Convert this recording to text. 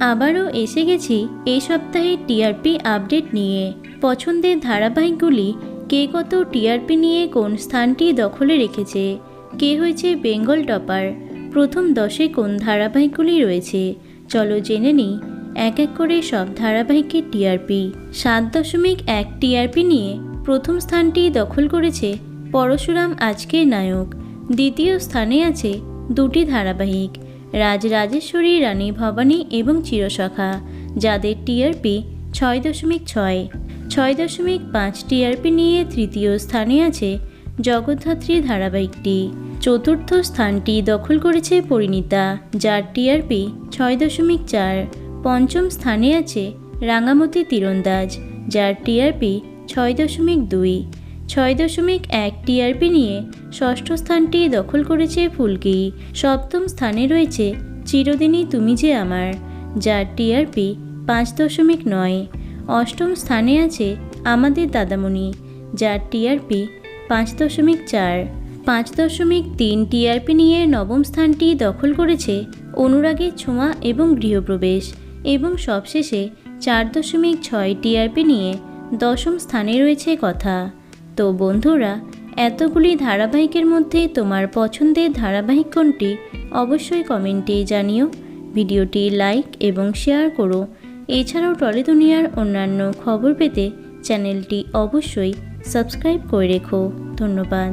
আবারও এসে গেছি এই সপ্তাহে টিআরপি আপডেট নিয়ে। পছন্দের ধারাবাহিকগুলি, কে কত টিআরপি নিয়ে কোন স্থানটি দখলে রেখেছে, কে হয়েছে বেঙ্গল টপার, প্রথম দশে কোন ধারাবাহিকগুলি রয়েছে, চলো জেনে নিই, এক এক করে সব ধারাবাহিকের টিআরপি সাত দশমিক এক টিআরপি নিয়ে প্রথম স্থানটি দখল করেছে পরশুরাম আজকের নায়ক। দ্বিতীয় স্থানে আছে দুটি ধারাবাহিক রাজ রাজেশ্বরী রানী ভবানী এবং চিরসখা, যাদের টিআরপি ছয় দশমিক ছয়। ছয় দশমিক পাঁচ টিআরপি নিয়ে তৃতীয় স্থানে আছে জগদ্ধাত্রী ধারাবাহিকটি। চতুর্থ স্থানটি দখল করেছে পরিণীতা, যার টিআরপি ছয় দশমিক চার। পঞ্চম স্থানে আছে রাঙামতি তীরন্দাজ, যার টিআরপি ছয় দশমিক দুই। ছয় দশমিক এক টিআরপি নিয়ে ষষ্ঠ স্থানটি দখল করেছে ফুলকি। সপ্তম স্থানে রয়েছে চিরদিনই তুমি যে আমার, যার টিআরপি পাঁচ দশমিক নয়। অষ্টম স্থানে আছে আমাদের দাদামণি, যার টিআরপি পাঁচ দশমিক চার। পাঁচ দশমিক তিন টিআরপি নিয়ে নবম স্থানটি দখল করেছে অনুরাগের ছোঁয়া এবং গৃহপ্রবেশ এবং সবশেষে চার দশমিক ছয় টিআরপি নিয়ে দশম স্থানে রয়েছে কথা। তো বন্ধুরা, এতগুলি ধারাবাহিকের মধ্যে তোমার পছন্দের ধারাবাহিক কোনটি অবশ্যই কমেন্টে জানিও। ভিডিওটি লাইক এবং শেয়ার করো। এছাড়াও টলে দুনিয়ার অন্যান্য খবর পেতে চ্যানেলটি অবশ্যই সাবস্ক্রাইব করে রেখো। ধন্যবাদ।